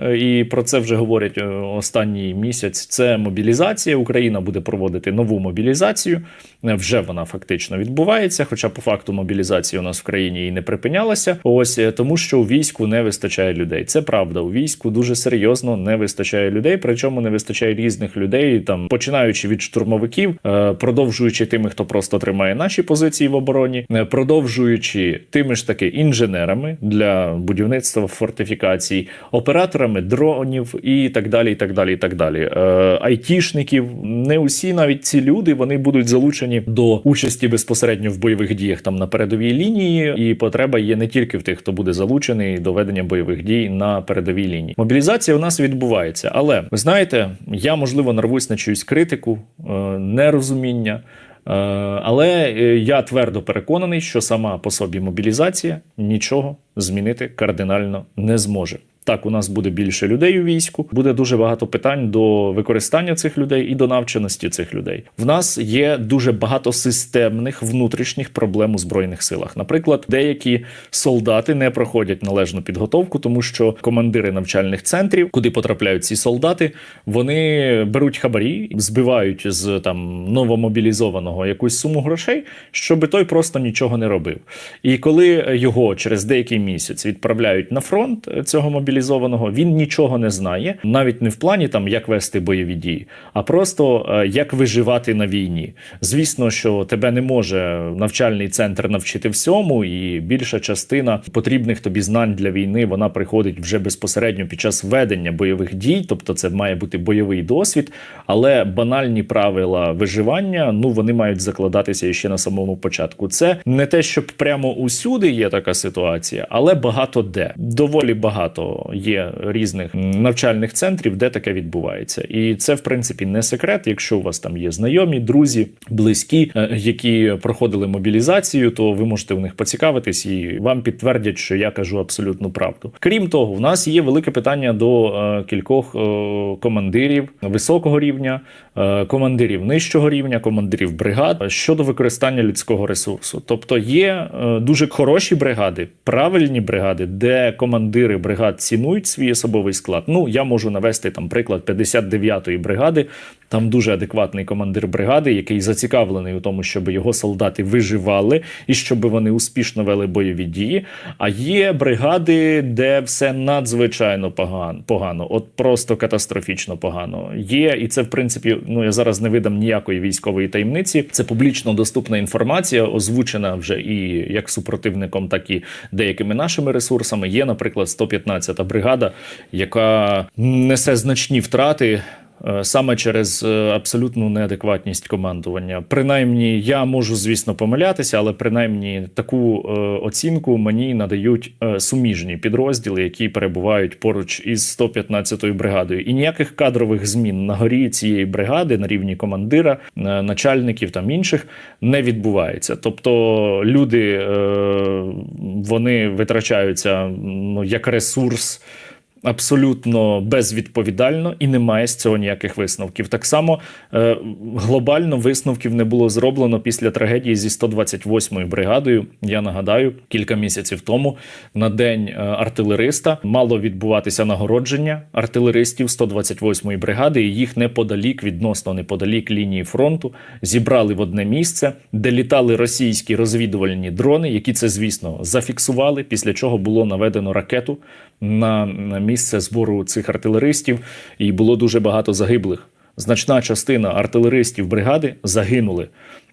е, і про це вже говорять е, останній місяць. Це мобілізація. Україна буде проводити нову мобілізацію. Е, Вже вона фактично відбувається. Хоча по факту мобілізація у нас в країні і не припинялася. Ось тому, що у війську не вистачає людей. Це правда. У війську дуже серйозно не вистачає людей. Причому не вистачає різних людей, там починаючи від штурмовиків, продовжуючи тими, хто просто тримає наші позиції в обороні, продовжуючи тими ж таки інженерами для будівництва фортифікацій, операторами дронів і так далі. І так далі, і так далі. Е, айтішників. Не усі навіть ці люди вони будуть залучені до участі безпосередньо в бойових діях там на передовій лінії, і потреба є не тільки в тих, хто буде залучений до ведення бойових дій на передовій лінії. Мобілізація у нас відбувається, але ви знаєте, я можливо нарвусь на чиюсь критику, е, нерозуміння. Е, Але е, я твердо переконаний, що сама по собі мобілізація нічого змінити кардинально не зможе. Так, у нас буде більше людей у війську, буде дуже багато питань до використання цих людей і до навченості цих людей. В нас є дуже багато системних внутрішніх проблем у збройних силах. Наприклад, деякі солдати не проходять належну підготовку, тому що командири навчальних центрів, куди потрапляють ці солдати, вони беруть хабарі, збивають з там новомобілізованого якусь суму грошей, щоб той просто нічого не робив. І коли його через деякий місяць відправляють на фронт е, цього мобілізованого, він нічого не знає, навіть не в плані там як вести бойові дії, а просто е, як виживати на війні. Звісно, що тебе не може навчальний центр навчити всьому, і більша частина потрібних тобі знань для війни вона приходить вже безпосередньо під час ведення бойових дій, тобто це має бути бойовий досвід, але банальні правила виживання ну вони мають закладатися ще на самому початку. Це не те, щоб прямо усюди є така ситуація, але багато де доволі багато є різних навчальних центрів, де таке відбувається, і це в принципі не секрет. Якщо у вас там є знайомі, друзі, близькі, е, які проходили мобілізацію, то ви можете у них поцікавитись і вам підтвердять, що я кажу абсолютну правду. Крім того, у нас є велике питання до е, кількох е, командирів високого рівня, командирів нижчого рівня, командирів бригад щодо використання людського ресурсу. Тобто є дуже хороші бригади, правильні бригади, де командири бригад цінують свій особовий склад. Ну я можу навести там приклад 59-ї бригади. Там дуже адекватний командир бригади, який зацікавлений у тому, щоб його солдати виживали і щоб вони успішно вели бойові дії. А є бригади, де все надзвичайно погано, от просто катастрофічно погано. Є, і це в принципі, ну я зараз не видам ніякої військової таємниці. Це публічно доступна інформація, озвучена вже і як супротивником, так і деякими нашими ресурсами. Є, наприклад, 115-та бригада, яка несе значні втрати. Е, Саме через е, абсолютну неадекватність командування. Принаймні, я можу, звісно, помилятися, але принаймні таку е, оцінку мені надають суміжні підрозділи, які перебувають поруч із 115-ю бригадою. І ніяких кадрових змін на горі цієї бригади на рівні командира, начальників там інших не відбувається. Тобто люди вони витрачаються ну, як ресурс абсолютно безвідповідально і немає з цього ніяких висновків. Так само е, глобально висновків не було зроблено після трагедії зі 128-ю бригадою. Я нагадаю, кілька місяців тому на день е, артилериста мало відбуватися нагородження артилеристів 128-ї бригади. І їх неподалік, відносно неподалік лінії фронту, зібрали в одне місце, де літали російські розвідувальні дрони, які це, звісно, зафіксували. Після чого було наведено ракету на місце збору цих артилеристів, і було дуже багато загиблих. Значна частина артилеристів бригади загинули.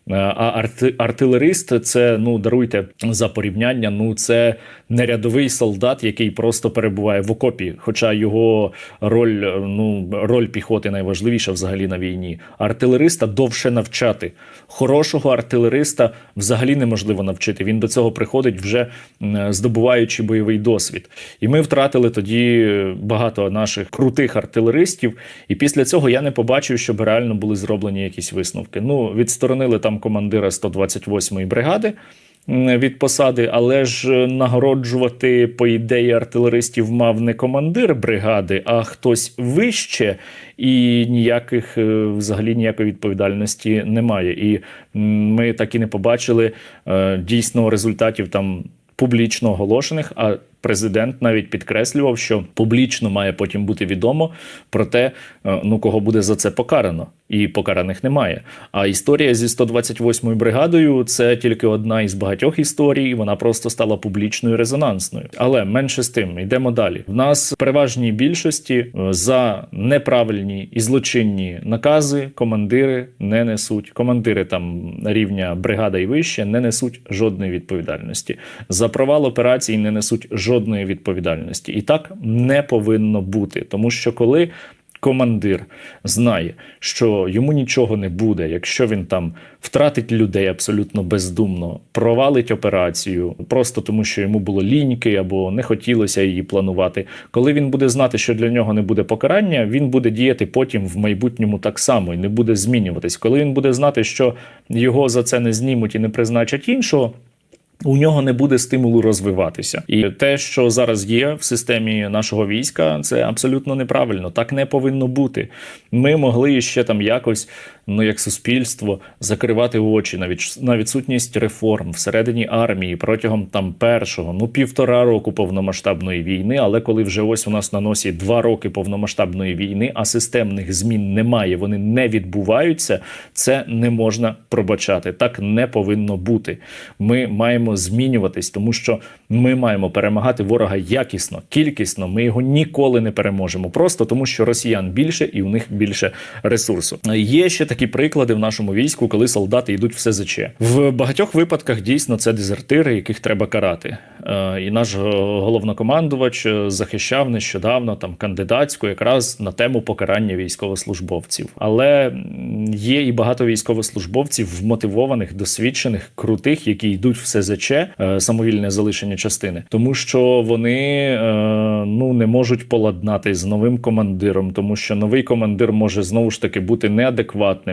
Е, А арти- артилерист це ну даруйте за порівняння. Ну це не рядовий солдат, який просто перебуває в окопі. Хоча його роль, е, ну роль піхоти найважливіша взагалі на війні. Артилериста довше навчати. Хорошого артилериста взагалі неможливо навчити. Він до цього приходить вже здобуваючи бойовий досвід. І ми втратили тоді багато наших крутих артилеристів. І після цього я не побачив, щоб реально були зроблені якісь висновки. Ну, відсторонили там командира 128-ї бригади. Від посади, але ж е, нагороджувати по ідеї артилеристів мав не командир бригади, а хтось вище, і ніяких е, взагалі ніякої відповідальності немає. І ми так і не побачили е, дійсно результатів там публічно оголошених, а Президент навіть підкреслював, що публічно має потім бути відомо про те, е, ну кого буде за це покарано, і покараних немає. А історія зі 128-ю бригадою це тільки одна із багатьох історій. Вона просто стала публічною резонансною. Але менше з тим йдемо далі. В нас в переважній більшості е, за неправильні і злочинні накази командири не несуть. Командири там рівня бригада і вище не несуть жодної відповідальності. За провал операцій не несуть жодної відповідальності. І так не повинно бути, тому що коли. Командир знає, що йому нічого не буде, якщо він там втратить людей абсолютно бездумно, провалить операцію, просто тому що йому було ліньки або не хотілося її планувати. Коли він буде знати, що для нього не буде покарання, він буде діяти потім в майбутньому так само і не буде змінюватись. Коли він буде знати, що його за це не знімуть і не призначать іншого. У нього не буде стимулу розвиватися, і те, що зараз є в системі нашого війська, це абсолютно неправильно. Так не повинно бути. Ми могли ще там якось, ну як суспільство, закривати очі на відс- на відсутність реформ всередині армії протягом там першого, ну півтора року повномасштабної війни. Але коли вже ось у нас на носі два роки повномасштабної війни, а системних змін немає, вони не відбуваються. Це не можна пробачати. Так не повинно бути. Ми маємо змінюватись, тому що ми маємо перемагати ворога якісно, кількісно. Ми його ніколи не переможемо. Просто тому, що росіян більше і у них більше ресурсу. Є ще такі приклади в нашому війську, коли солдати йдуть в СЗЧ. В багатьох випадках дійсно це дезертири, яких треба карати. Е, І наш головнокомандувач е, захищав нещодавно там кандидатську якраз на тему покарання військовослужбовців. Але є і багато військовослужбовців вмотивованих, досвідчених, крутих, які йдуть в СЗЧ, е, самовільне залишення частини, тому що вони ну не можуть поладнати з новим командиром, тому що новий командир може знову ж таки бути неадекватним.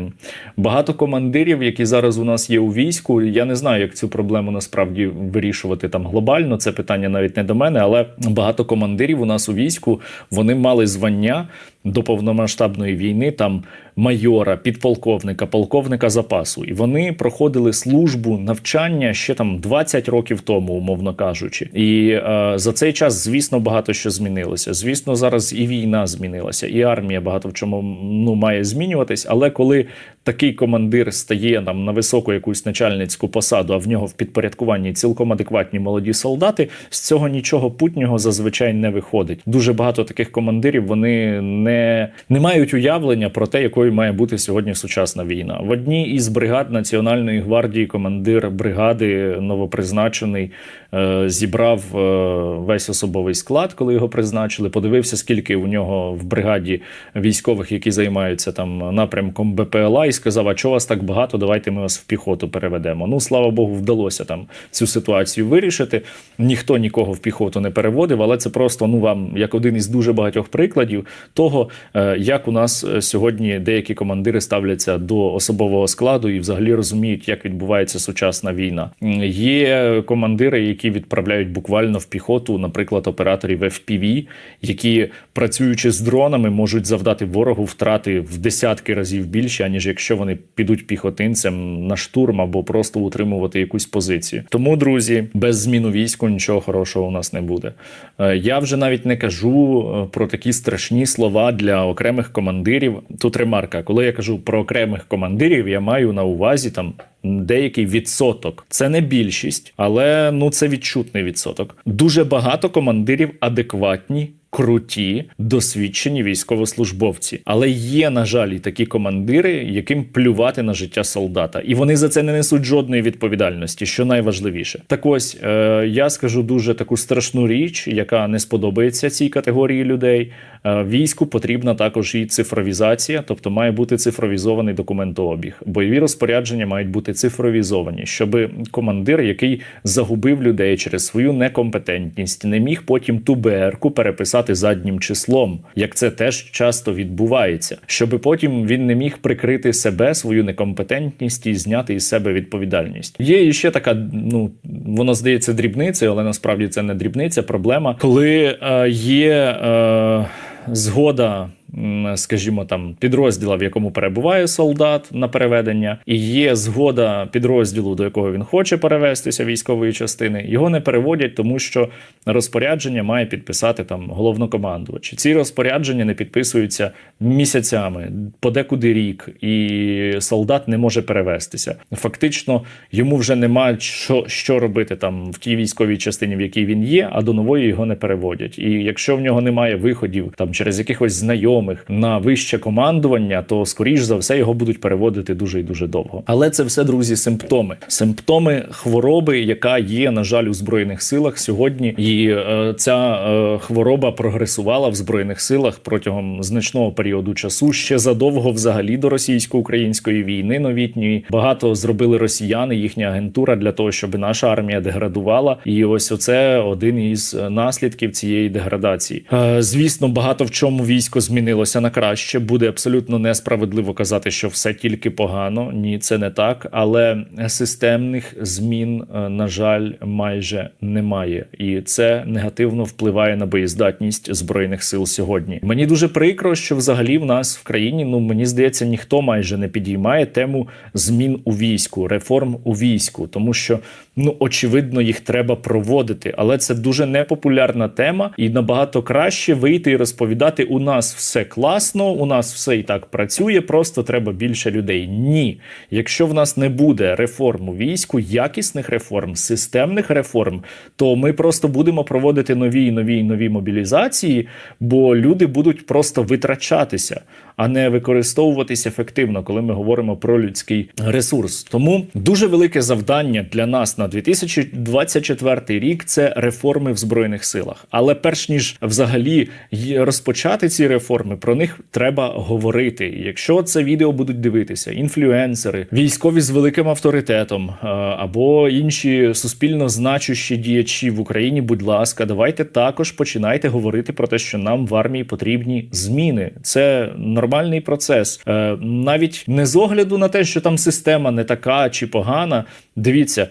Багато командирів, які зараз у нас є у війську, я не знаю, як цю проблему насправді вирішувати там глобально. Це питання навіть не до мене, але багато командирів у нас у війську вони мали звання до повномасштабної війни там майора, підполковника, полковника запасу. І вони проходили службу навчання ще там 20 років тому, умовно кажучи. І е, за цей час, звісно, багато що змінилося. Звісно, зараз і війна змінилася, і армія багато в чому ну має змінюватись. Але коли такий командир стає там на високу якусь начальницьку посаду, а в нього в підпорядкуванні цілком адекватні молоді солдати, з цього нічого путнього зазвичай не виходить. Дуже багато таких командирів вони не, не мають уявлення про те, якою має бути сьогодні сучасна війна. В одній із бригад Національної гвардії командир бригади новопризначений зібрав е, весь особовий склад, коли його призначили. Подивився, скільки у нього в бригаді військових, які займаються там напрямком БПЛА, і сказав: А чого вас так багато? Давайте ми вас в піхоту переведемо. Ну слава Богу, вдалося там цю ситуацію вирішити. Ніхто нікого в піхоту не переводив, але це просто ну вам як один із дуже багатьох прикладів того, е, як у нас е, сьогодні деякі командири ставляться до особового складу і взагалі розуміють, як відбувається сучасна війна. Є командири, які відправляють буквально в піхоту, наприклад, операторів FPV, які працюючи з дронами, можуть завдати ворогу втрати в десятки разів більше, аніж якщо вони підуть піхотинцем на штурм або просто утримувати якусь позицію. Тому, друзі, без зміну війську нічого хорошого у нас не буде. Е, Я вже навіть не кажу е, про такі страшні слова для окремих командирів. Тут ремарка, коли я кажу про окремих командирів, я маю на увазі там. Деякий відсоток це не більшість, але ну це відчутний відсоток. Дуже багато командирів адекватні, круті, досвідчені військовослужбовці. Але є, на жаль, і такі командири, яким плювати на життя солдата, і вони за це не несуть жодної відповідальності, що найважливіше. Так ось е, я скажу дуже таку страшну річ, яка не сподобається цій категорії людей. Е, війську потрібна також і цифровізація, тобто має бути цифровізований документообіг. Бойові розпорядження мають бути цифровізовані, щоб командир, який загубив людей через свою некомпетентність, не міг потім ту БРку переписати заднім числом, як це теж часто відбувається, щоб потім він не міг прикрити себе, свою некомпетентність і зняти із себе відповідальність. Є ще така, ну воно здається дрібницею, але насправді це не дрібниця. Проблема, коли е, є. Е, Згода скажімо, там підрозділа, в якому перебуває солдат на переведення, і є згода підрозділу, до якого він хоче перевестися військової частини, його не переводять, тому що розпорядження має підписати там головнокомандувач. Ці розпорядження не підписуються місяцями, подекуди рік, і солдат не може перевестися. Фактично, йому вже немає що, що робити там в тій військовій частині, в якій він є, а до нової його не переводять. І якщо в нього немає виходів там через якихось знайомих на вище командування, то скоріш за все його будуть переводити дуже і дуже довго. Але це все, друзі, симптоми. Симптоми хвороби, яка є, на жаль, у збройних силах сьогодні. І е, ця е, хвороба прогресувала в збройних силах протягом значного періоду часу ще задовго взагалі до російсько-української війни новітньої. Багато зробили росіяни, їхня агентура для того, щоб наша армія деградувала. І ось оце один із е, наслідків цієї деградації. Е, звісно, багато в чому військо змінилося на краще. Буде абсолютно несправедливо казати, що все тільки погано. Ні, це не так. Але системних змін, е, на жаль, майже немає, і це негативно впливає на боєздатність збройних сил сьогодні. Мені дуже прикро, що взагалі в нас в країні, ну мені здається, ніхто майже не підіймає тему змін у війську, реформ у війську, тому що ну очевидно їх треба проводити, але це дуже непопулярна тема, і набагато краще вийти і розповідати: у нас все класно, у нас все і так працює, просто треба більше людей. Ні, якщо в нас не буде реформ у війську, якісних реформ, системних реформ, то ми просто будемо проводити нові і нові і нові мобілізації, бо люди будуть просто витрачатися, а не використовуватись ефективно, коли ми говоримо про людський ресурс. Тому дуже велике завдання для нас на 2024 рік це реформи в збройних силах. Але перш ніж взагалі розпочати ці реформи, про них треба говорити. Якщо це відео будуть дивитися, інфлюенсери, військові з великим авторитетом е, або інші суспільно значущі діячі в Україні, будь ласка, давайте також починайте говорити про те, що нам в армії потрібні зміни. Це нормальний процес. Е, Навіть не з огляду на те, що там система не така чи погана. Дивіться,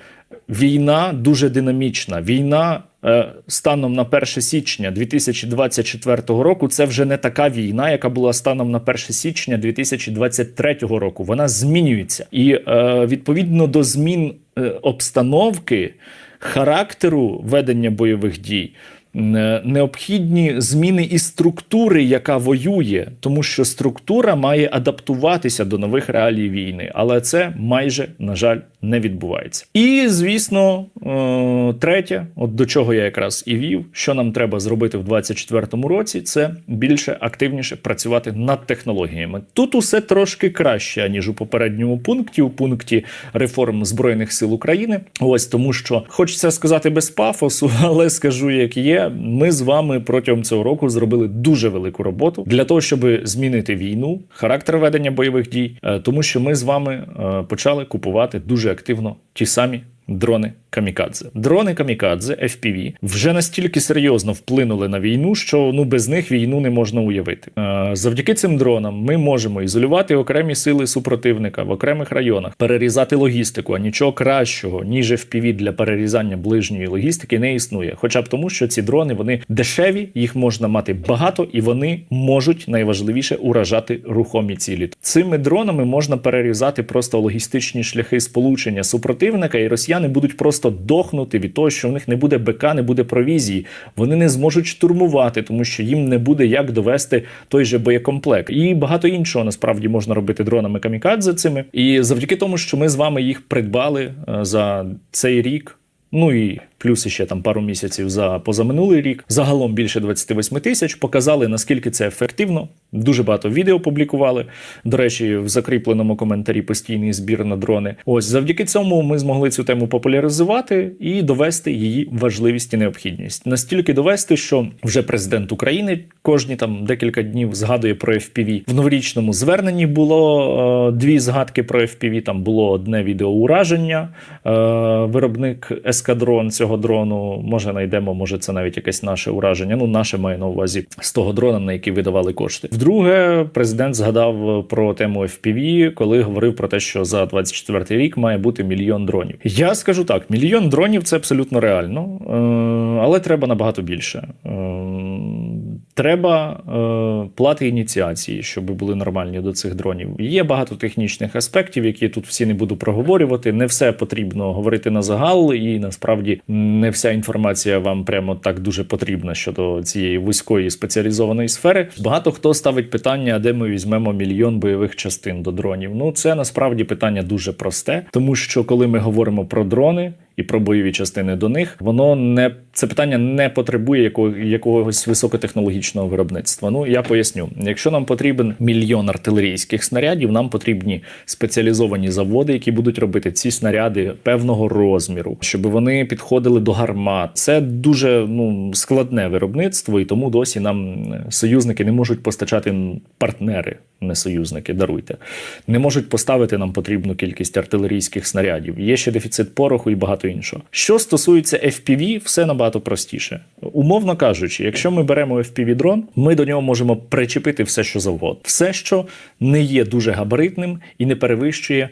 війна дуже динамічна. Війна. е, Станом на 1 січня 2024 року це вже не така війна, яка була станом на 1 січня 2023 року. Вона змінюється, і е, відповідно до змін е, обстановки, характеру ведення бойових дій. Е, Необхідні зміни і структури, яка воює, тому що структура має адаптуватися до нових реалій війни, але це майже на жаль не відбувається. І звісно, е, третє, от до чого я якраз і вів, що нам треба зробити в 2024 році, це більше активніше працювати над технологіями. Тут усе трошки краще ніж у попередньому пункті, у пункті реформ збройних сил України. Ось тому, що хочеться сказати без пафосу, але скажу як є. Ми з вами протягом цього року зробили дуже велику роботу для того, щоб змінити війну, характер ведення бойових дій, е, тому що ми з вами е, почали купувати дуже активно ті самі. Дрони камікадзе, дрони камікадзе FPV вже настільки серйозно вплинули на війну, що ну без них війну не можна уявити. Е, Завдяки цим дронам ми можемо ізолювати окремі сили супротивника в окремих районах, перерізати логістику. А нічого кращого ніж FPV для перерізання ближньої логістики не існує. Хоча б тому, що ці дрони вони дешеві, їх можна мати багато, і вони можуть найважливіше уражати рухомі цілі. Цими дронами можна перерізати просто логістичні шляхи сполучення супротивника, і росіяни будуть просто дохнути від того, що в них не буде БК, не буде провізії. Вони не зможуть штурмувати, тому що їм не буде як довести той же боєкомплект. І багато іншого насправді можна робити дронами камікадзе цими. І завдяки тому, що ми з вами їх придбали е, за цей рік. Ну і плюс ще там пару місяців за позаминулий рік. Загалом більше 28 тисяч. Показали наскільки це ефективно. Дуже багато відео публікували. До речі, в закріпленому коментарі постійний збір на дрони. Ось завдяки цьому ми змогли цю тему популяризувати і довести її важливість і необхідність. Настільки довести, що вже президент України кожні там декілька днів згадує про FPV. В новорічному зверненні було е, дві згадки про FPV. Там було одне відео ураження. Е, виробник ескадрон цього дрону. Може, знайдемо, може, це навіть якесь наше ураження. Ну, наше має на увазі з того дрона, на який видавали кошти. Вдруге, президент згадав про тему FPV, коли говорив про те, що за 24 рік має бути мільйон дронів. Я скажу так: мільйон дронів це абсолютно реально, е, але треба набагато більше. Треба е, плати ініціації, щоб були нормальні до цих дронів. Є багато технічних аспектів, які тут всі не буду проговорювати. Не все потрібно говорити на загал, і насправді не вся інформація вам прямо так дуже потрібна щодо цієї вузької спеціалізованої сфери. Багато хто ставить питання, де ми візьмемо мільйон бойових частин до дронів. Ну це насправді питання дуже просте, тому що коли ми говоримо про дрони і про бойові частини до них, воно не це питання не потребує якого, якогось високотехнологічного виробництва. Ну я поясню, якщо нам потрібен мільйон артилерійських снарядів, нам потрібні спеціалізовані заводи, які будуть робити ці снаряди певного розміру, щоб вони підходили до гармат. Це дуже ну складне виробництво, і тому досі нам союзники не можуть постачати партнери, не союзники. Даруйте, не можуть поставити нам потрібну кількість артилерійських снарядів. Є ще дефіцит пороху і багато іншого. Що стосується FPV, все набагато простіше. Умовно кажучи, якщо ми беремо FPV дрон, ми до нього можемо причепити все, що завгодно, все, що не є дуже габаритним і не перевищує е,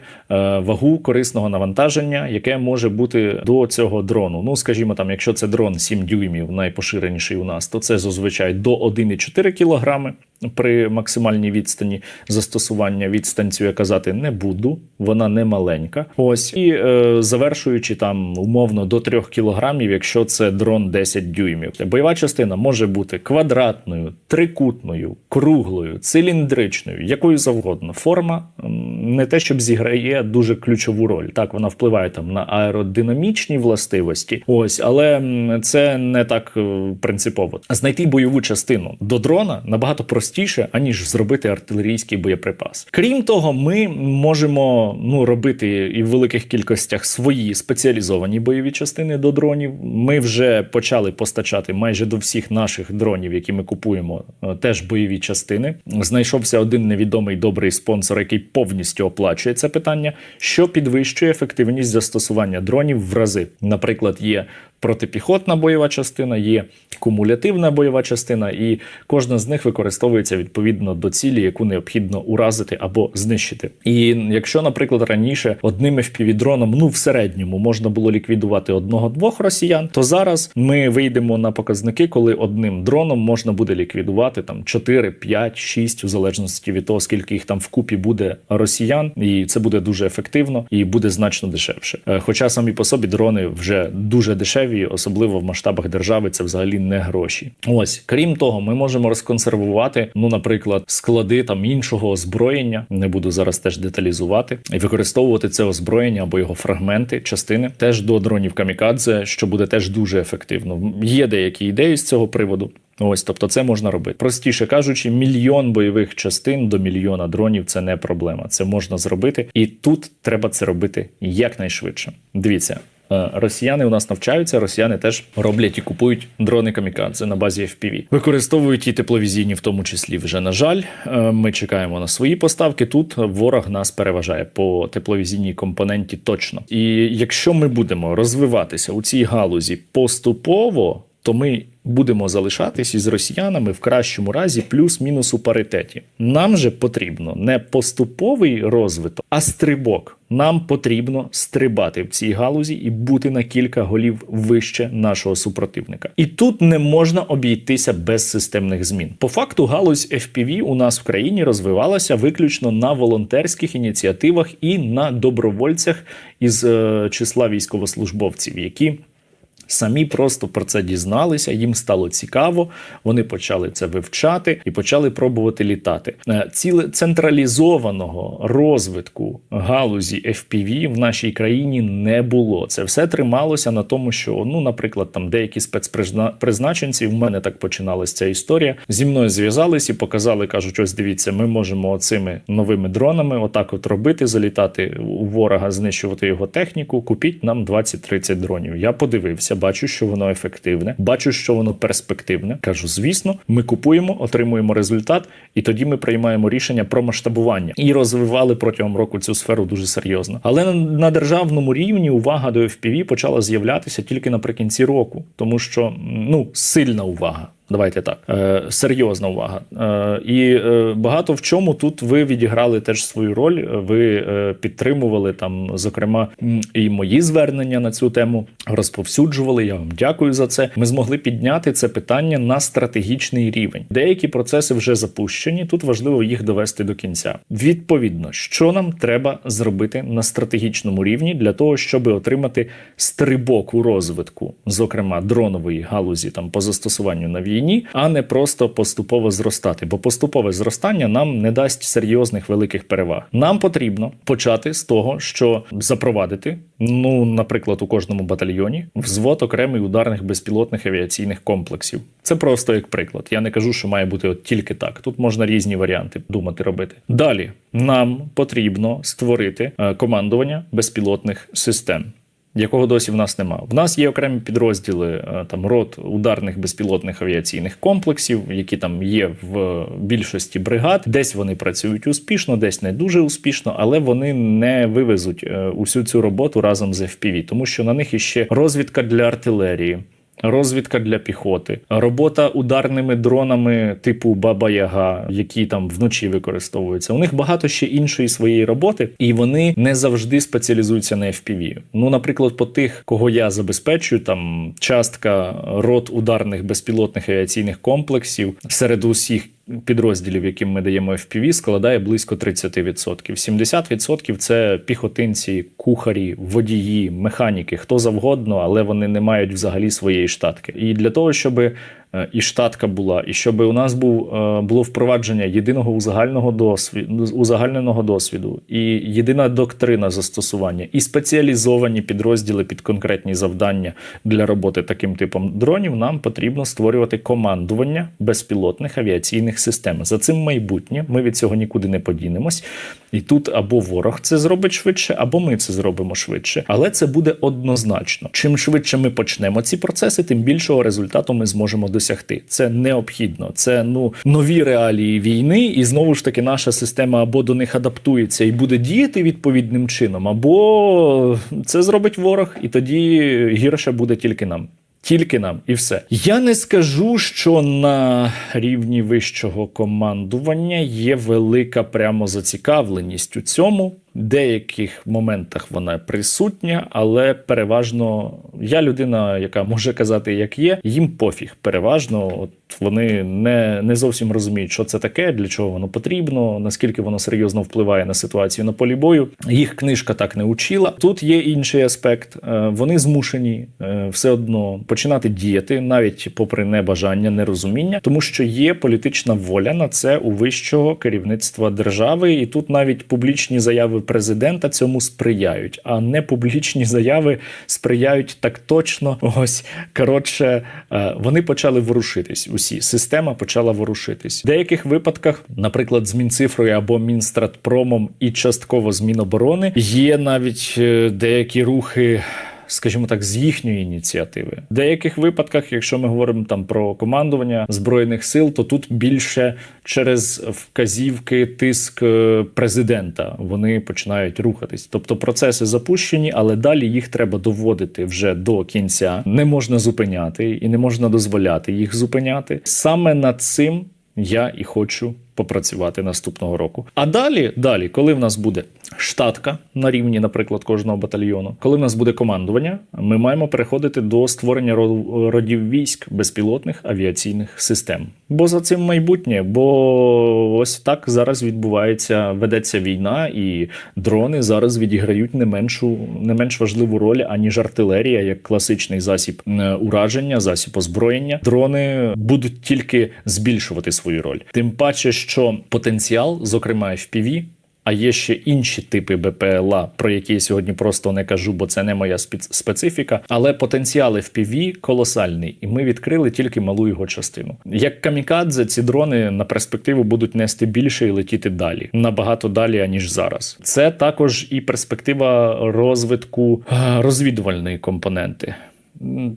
вагу корисного навантаження, яке може бути до цього дрону. Ну, скажімо, там, якщо це дрон 7 дюймів, найпоширеніший у нас, то це зазвичай до 1,4 кілограми при максимальній відстані застосування відстань цю я казати не буду, вона не маленька. Ось і е, завершуючи там умовно до 3 кілограмів, якщо це дрон 10 дюймів. Бойова частина може бути квадратною, трикутною, круглою, циліндричною, якою завгодно. Форма не те, щоб зіграє дуже ключову роль. Так, вона впливає там на аеродинамічні властивості. Ось, але це не так е, принципово. Знайти бойову частину до дрона набагато простіше, аніж зробити артилерійський боєприпас. Крім того, ми можемо ну робити і в великих кількостях свої спеціалізовані бойові частини до дронів. Ми вже почали постачати майже до всіх наших дронів, які ми купуємо, е, теж бойові частини. Знайшовся один невідомий добрий спонсор, який повністю оплачує це питання, що підвищує ефективність застосування дронів в рази. Наприклад, є протипіхотна бойова частина, є кумулятивна бойова частина, і кожна з них використовується відповідно до цілі, яку необхідно уразити або знищити. І якщо, наприклад, раніше одним FPV-дроном, ну в середньому можна було ліквідувати одного-двох росіян, то зараз ми вийдемо на показники, коли одним дроном можна буде ліквідувати там 4, 5, 6, в залежності від того, скільки їх там вкупі буде росіян, і це буде дуже ефективно і буде значно дешевше. Е, Хоча самі по собі дрони вже дуже дешеві, особливо в масштабах держави, це взагалі не гроші. Ось крім того, ми можемо розконсервувати, ну, наприклад, склади там іншого озброєння. Не буду зараз теж деталізувати, і використовувати це озброєння або його фрагменти, частини теж до дронів камікадзе, що буде теж дуже ефективно. Є деякі ідеї з цього приводу. Ось, тобто, це можна робити. Простіше кажучи, мільйон бойових частин до мільйона дронів це не проблема. Це можна зробити, і тут треба це робити якнайшвидше. Дивіться. Е, Росіяни у нас навчаються, росіяни теж роблять і купують дрони камікадзе на базі FPV. Використовують і тепловізійні, в тому числі вже на жаль. Е, Ми чекаємо на свої поставки. Тут ворог нас переважає по тепловізійній компоненті точно. І якщо ми будемо розвиватися у цій галузі поступово, то ми будемо залишатись із росіянами в кращому разі плюс-мінус у паритеті. Нам же потрібно не поступовий розвиток, а стрибок. Нам потрібно стрибати в цій галузі і бути на кілька голів вище нашого супротивника. І тут не можна обійтися без системних змін. По факту, галузь FPV у нас в країні розвивалася виключно на волонтерських ініціативах і на добровольцях із е, числа військовослужбовців, які Самі просто про це дізналися, їм стало цікаво. Вони почали це вивчати і почали пробувати літати. Е, Ціле централізованого розвитку галузі FPV в нашій країні не було. Це все трималося на тому, що ну, наприклад, там деякі спецпризначенці, в мене так починалася ця історія. Зі мною зв'язались і показали, кажуть, ось дивіться, ми можемо оцими новими дронами отак от робити, залітати у ворога, знищувати його техніку. Купіть нам 20-30 дронів. Я подивився, бачу, що воно ефективне, бачу, що воно перспективне. Кажу, звісно, ми купуємо, отримуємо результат, і тоді ми приймаємо рішення про масштабування і розвивали протягом року цю сферу дуже серйозно. Але на державному рівні увага до FPV почала з'являтися тільки наприкінці року, тому що ну сильна увага. Давайте так. Е, серйозна увага. Е, і е, багато в чому тут ви відіграли теж свою роль. Ви е, підтримували там, зокрема, і мої звернення на цю тему розповсюджували. Я вам дякую за це. Ми змогли підняти це питання на стратегічний рівень. Деякі процеси вже запущені. Тут важливо їх довести до кінця. Відповідно, що нам треба зробити на стратегічному рівні для того, щоб отримати стрибок у розвитку, зокрема дронової галузі там по застосуванню на війні, а не просто поступово зростати. Бо поступове зростання нам не дасть серйозних великих переваг. Нам потрібно почати з того, що запровадити, ну, наприклад, у кожному батальйоні взвод окремий ударних безпілотних авіаційних комплексів. Це просто як приклад. Я не кажу, що має бути от тільки так. Тут можна різні варіанти думати робити. Далі нам потрібно створити е, командування безпілотних систем. Якого досі в нас нема. В нас є окремі підрозділи, е, там рот ударних безпілотних авіаційних комплексів, які там є в більшості бригад. Десь вони працюють успішно, десь не дуже успішно, але вони не вивезуть е, усю цю роботу разом з FPV, тому що на них іще розвідка для артилерії. Розвідка для піхоти, робота ударними дронами типу Баба Яга, які там вночі використовуються. У них багато ще іншої своєї роботи, і вони не завжди спеціалізуються на FPV. Ну, наприклад, по тих, кого я забезпечую, там частка рот ударних безпілотних авіаційних комплексів серед усіх. Підрозділів, яким ми даємо FPV, складає близько 30%. 70% – це піхотинці, кухарі, водії, механіки, хто завгодно, але вони не мають взагалі своєї штатки. І для того, щоб і штатка була, і щоб у нас був е, було впровадження єдиного узагального досвіду, узагальненого досвіду, і єдина доктрина застосування, і спеціалізовані підрозділи під конкретні завдання для роботи таким типом дронів, нам потрібно створювати командування безпілотних авіаційних систем. За цим майбутнє ми від цього нікуди не подінемось. І тут або ворог це зробить швидше, або ми це зробимо швидше. Але це буде однозначно. Чим швидше ми почнемо ці процеси, тим більшого результату ми зможемо досягти. Це необхідно. Це ну нові реалії війни, і знову ж таки наша система або до них адаптується і буде діяти відповідним чином, або це зробить ворог, і тоді гірше буде тільки нам. Тільки нам і все. Я не скажу, що на рівні вищого командування є велика прямо зацікавленість у цьому. Деяких моментах вона присутня, але переважно я людина, яка може казати, як є, їм пофіг. Переважно, от вони не, не зовсім розуміють, що це таке, для чого воно потрібно, наскільки воно серйозно впливає на ситуацію на полі бою. Їх книжка так не учила. Тут є інший аспект. Е, Вони змушені е, все одно починати діяти, навіть попри небажання, нерозуміння, тому що є політична воля на це у вищого керівництва держави, і тут навіть публічні заяви президента цьому сприяють, а не публічні заяви сприяють так точно. Ось коротше, е, вони почали ворушитись. Усі система почала ворушитись. В деяких випадках, наприклад, з Мінцифрою або Мінстратпромом і частково з Міноборони, є навіть е, деякі рухи. Скажімо так, з їхньої ініціативи. В деяких випадках, якщо ми говоримо там про командування збройних сил, то тут більше через вказівки тиск е, президента вони починають рухатись. Тобто процеси запущені, але далі їх треба доводити вже до кінця. Не можна зупиняти і не можна дозволяти їх зупиняти. Саме над цим я і хочу попрацювати наступного року. А далі, далі, коли в нас буде штатка на рівні, наприклад, кожного батальйону, коли в нас буде командування, ми маємо переходити до створення родів військ безпілотних авіаційних систем. Бо за цим майбутнє, бо ось так зараз відбувається, ведеться війна, і дрони зараз відіграють не меншу, не менш важливу роль, аніж артилерія, як класичний засіб е, ураження, засіб озброєння. Дрони будуть тільки збільшувати свою роль. Тим паче, що потенціал, зокрема FPV, а є ще інші типи БПЛА, про які я сьогодні просто не кажу, бо це не моя спец- специфіка. Але потенціал FPV колосальний, і ми відкрили тільки малу його частину. Як камікадзе, ці дрони на перспективу будуть нести більше і летіти далі, набагато далі аніж зараз. Це також і перспектива розвитку е, розвідувальної компоненти.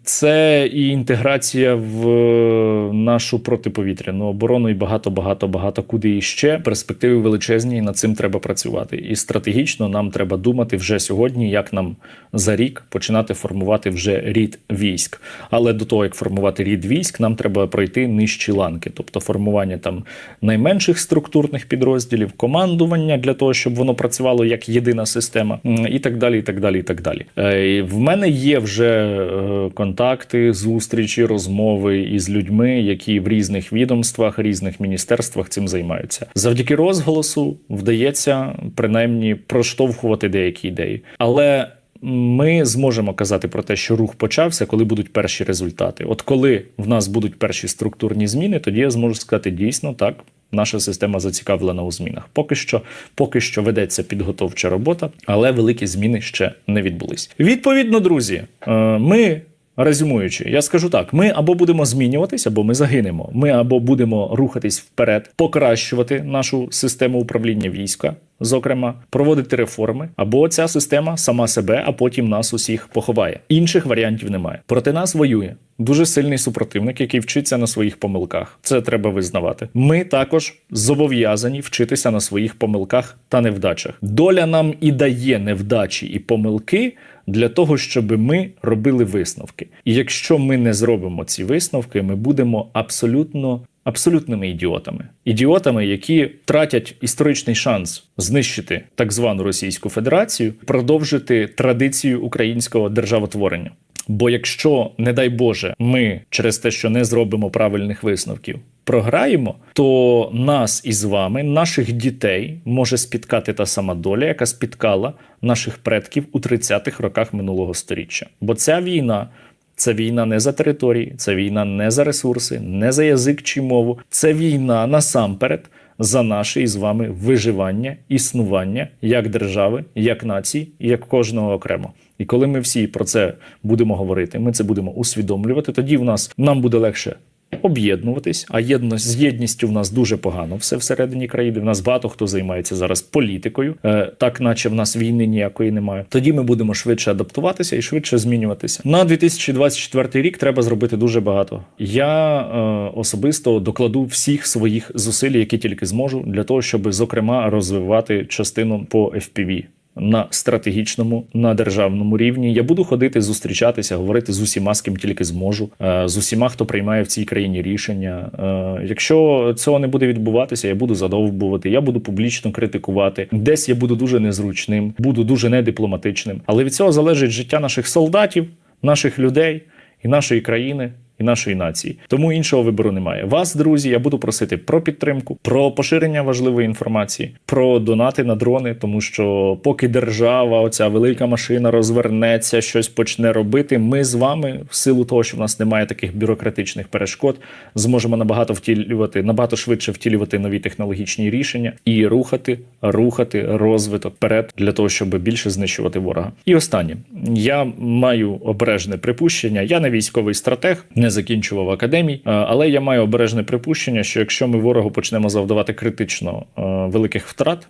Це і інтеграція в е, нашу протиповітряну оборону, і багато, багато, багато куди іще. Перспективи величезні, і над цим треба працювати. І стратегічно нам треба думати вже сьогодні, як нам за рік починати формувати вже рід військ. Але до того, як формувати рід військ, нам треба пройти нижчі ланки, тобто формування там найменших структурних підрозділів, командування для того, щоб воно працювало як єдина система, і так далі. І так далі. І так далі. Е, В мене є вже е, контакти, зустрічі, розмови із людьми, які в різних відомствах, різних міністерствах цим займаються. Завдяки розголосу вдається принаймні проштовхувати деякі ідеї, але. Ми зможемо казати про те, що рух почався, коли будуть перші результати. От коли в нас будуть перші структурні зміни, тоді я зможу сказати дійсно так. Наша система зацікавлена у змінах. Поки що, поки що ведеться підготовча робота, але великі зміни ще не відбулись. Відповідно, друзі, е, ми. Резюмуючи, я скажу так: ми або будемо змінюватись, або ми загинемо. Ми або будемо рухатись вперед, покращувати нашу систему управління війська, зокрема, проводити реформи, або ця система сама себе, а потім нас усіх поховає. Інших варіантів немає. Проти нас воює дуже сильний супротивник, який вчиться на своїх помилках. Це треба визнавати. Ми також зобов'язані вчитися на своїх помилках та невдачах. Доля нам і дає невдачі і помилки для того, щоб ми робили висновки. І якщо ми не зробимо ці висновки, ми будемо абсолютно. Абсолютними ідіотами, ідіотами, які тратять історичний шанс знищити так звану Російську Федерацію, продовжити традицію українського державотворення. Бо якщо, не дай Боже, ми через те, що не зробимо правильних висновків, програємо, то нас із вами, наших дітей, може спіткати та сама доля, яка спіткала наших предків у 30-х роках минулого століття. Бо ця війна. Це війна не за території, це війна не за ресурси, не за язик чи мову. Це війна насамперед за наше із вами виживання, існування як держави, як нації, як кожного окремо. І коли ми всі про це будемо говорити, ми це будемо усвідомлювати. Тоді в нас нам буде легше об'єднуватись. А єдність з єдністю в нас дуже погано все всередині країни. В нас багато хто займається зараз політикою, е, так наче в нас війни ніякої немає. Тоді ми будемо швидше адаптуватися і швидше змінюватися. На 2024 рік треба зробити дуже багато. Я е, особисто докладу всіх своїх зусиль, які тільки зможу, для того, щоб зокрема розвивати частину по FPV на стратегічному, на державному рівні. Я буду ходити, зустрічатися, говорити з усіма, з ким тільки зможу, е, з усіма, хто приймає в цій країні рішення. Е, Якщо цього не буде відбуватися, я буду задовбувати, я буду публічно критикувати. Десь я буду дуже незручним, буду дуже недипломатичним. Але від цього залежить життя наших солдатів, наших людей і нашої країни і нашої нації. Тому іншого вибору немає. Вас, друзі, я буду просити про підтримку, про поширення важливої інформації, про донати на дрони, тому що поки держава, оця велика машина розвернеться, щось почне робити. Ми з вами, в силу того, що в нас немає таких бюрократичних перешкод, зможемо набагато втілювати, набагато швидше втілювати нові технологічні рішення і рухати, рухати розвиток вперед для того, щоб більше знищувати ворога. І останнє я маю обережне припущення. Я не військовий стратег, не закінчував академій, е, але я маю обережне припущення, що якщо ми ворогу почнемо завдавати критично е, великих втрат.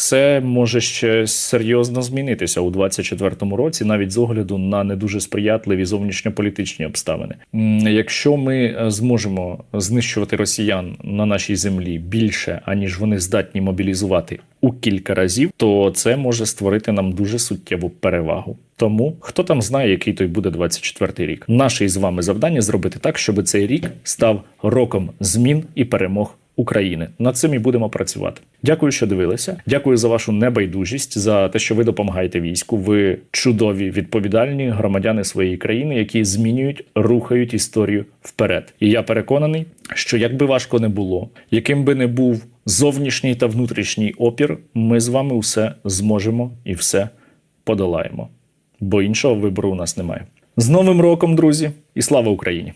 Все може ще серйозно змінитися у 2024 році, навіть з огляду на не дуже сприятливі зовнішньополітичні обставини. Якщо ми е, зможемо знищувати росіян на нашій землі більше, аніж вони здатні мобілізувати у кілька разів, то це може створити нам дуже суттєву перевагу. Тому хто там знає, який той буде 24 рік. Наше із вами завдання зробити так, щоб цей рік став роком змін і перемог України. Над цим і будемо працювати. Дякую, що дивилися. Дякую за вашу небайдужість, за те, що ви допомагаєте війську. Ви чудові відповідальні громадяни своєї країни, які змінюють, рухають історію вперед. І я переконаний, що як би важко не було, яким би не був зовнішній та внутрішній опір, ми з вами все зможемо і все подолаємо. Бо іншого вибору у нас немає. З Новим роком, друзі, і слава Україні!